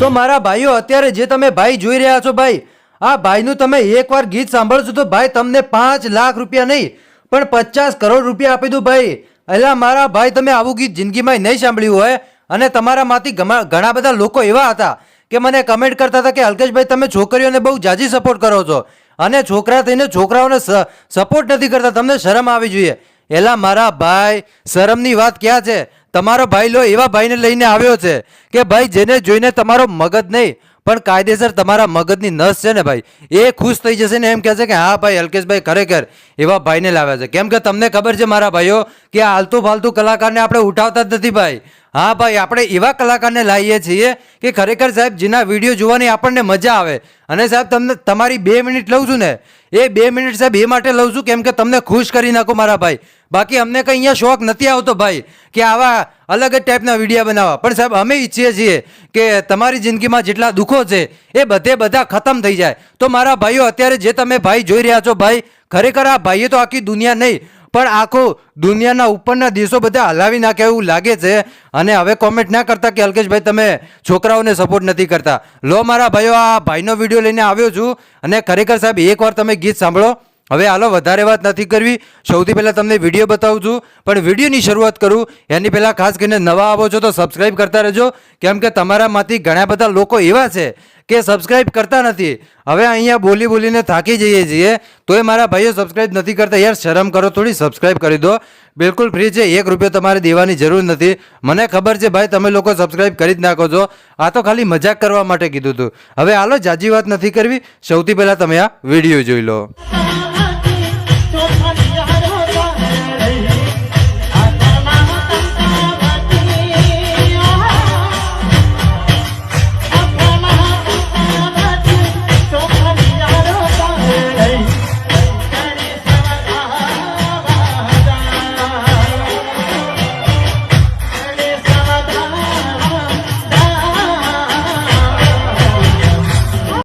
તો મારા ભાઈઓ, અત્યારે જે તમે ભાઈ જોઈ રહ્યા છો ભાઈ, આ ભાઈનું તમે એકવાર ગીત સાંભળશો તો ભાઈ તમને પાંચ લાખ રૂપિયા નહીં, પણ પચાસ કરોડ રૂપિયા આપી દઉં ભાઈ. એલા મારા ભાઈ, તમે આવું ગીત જિંદગીમાં નહીં સાંભળ્યું હોય. અને તમારામાંથી ઘણા બધા લોકો એવા હતા કે મને કમેન્ટ કરતા હતા કે, અલ્કેશભાઈ, તમે છોકરીઓને બહુ જાજી સપોર્ટ કરો છો. અને છોકરા થઈને છોકરાઓને સપોર્ટ નથી કરતા. તમને શરમ આવી જોઈએ. એલા, મારા ભાઈ, શરમની વાત ક્યાં છે? તમારો ભાઈ લો, એવા ભાઈને લઈને આવ્યો છે કે ભાઈ, જેને જોઈને તમારો મગજ નહીં, પણ કાયદેસર તમારા મગજની નસ છે ને ભાઈ, એ ખુશ થઈ જશે ને એમ કહે છે કે, હા ભાઈ, અલ્કેશભાઈ ખરેખર એવા ભાઈને લાવ્યા છે. કેમ કે તમને ખબર છે મારા ભાઈઓ કે આલતુ ફાલતુ કલાકારને આપણે ઉઠાવતા જ નથી ભાઈ. હા ભાઈ, આપણે એવા કલાકારને લાવીએ છીએ કે ખરેખર સાહેબ, જેના વીડિયો જોવાની આપણને મજા આવે. અને સાહેબ, તમને તમારી બે મિનિટ લઉં છું ને. એ બે મિનિટ સાહેબ, એ માટે લઉં છું કેમ કે તમને ખુશ કરી નાખો મારા ભાઈ. બાકી અમને કંઈ અહીંયા શોખ નથી આવતો ભાઈ કે આવા અલગ જ ટાઈપના વીડિયો બનાવવા. પણ સાહેબ, અમે ઈચ્છીએ છીએ કે તમારી જિંદગીમાં જેટલા દુઃખો છે, એ બધે બધા ખતમ થઈ જાય. તો મારા ભાઈઓ, અત્યારે જે તમે ભાઈ જોઈ રહ્યા છો ભાઈ, ખરેખર આ ભાઈએ તો આખી દુનિયા નહીં, પણ આખો દુનિયાના ઉપરના દેશો બધા હલાવી નાખે એવું લાગે છે. અને હવે કોમેન્ટ ના કરતા કે અલ્કેશભાઈ તમે છોકરાઓને સપોર્ટ નથી કરતા. લો મારા ભાઈઓ, આ ભાઈનો વીડિયો લઈને આવ્યો છું. અને ખરેખર સાહેબ એકવાર તમે ગીત સાંભળો. હવે હાલો વધારે વાત નથી કરવી. સૌથી પહેલાં તમને વીડિયો બતાવું છું. પણ વિડીયોની શરૂઆત કરું. એની પહેલાં ખાસ કરીને નવા આવો છો તો સબસ્ક્રાઈબ કરતા રહેજો. કેમ કે તમારામાંથી ઘણા બધા લોકો એવા છે કે સબસ્ક્રાઈબ કરતા નથી. હવે અહીંયા બોલી બોલીને થાકી જઈએ છીએ. તોય મારા ભાઈઓ સબસ્ક્રાઈબ નથી કરતા. યાર, શરમ કરો, થોડી સબસ્ક્રાઈબ કરી દો. બિલકુલ ફ્રી છે. એક રૂપિયો તમારે દેવાની જરૂર નથી. મને ખબર છે ભાઈ, તમે લોકો સબસ્ક્રાઈબ કરી જ નાખો છો. આ તો ખાલી મજાક કરવા માટે કીધું હતું હવે હાલો જાજી વાત નથી કરવી. સૌથી પહેલાં તમે આ વીડિયો જોઈ લો.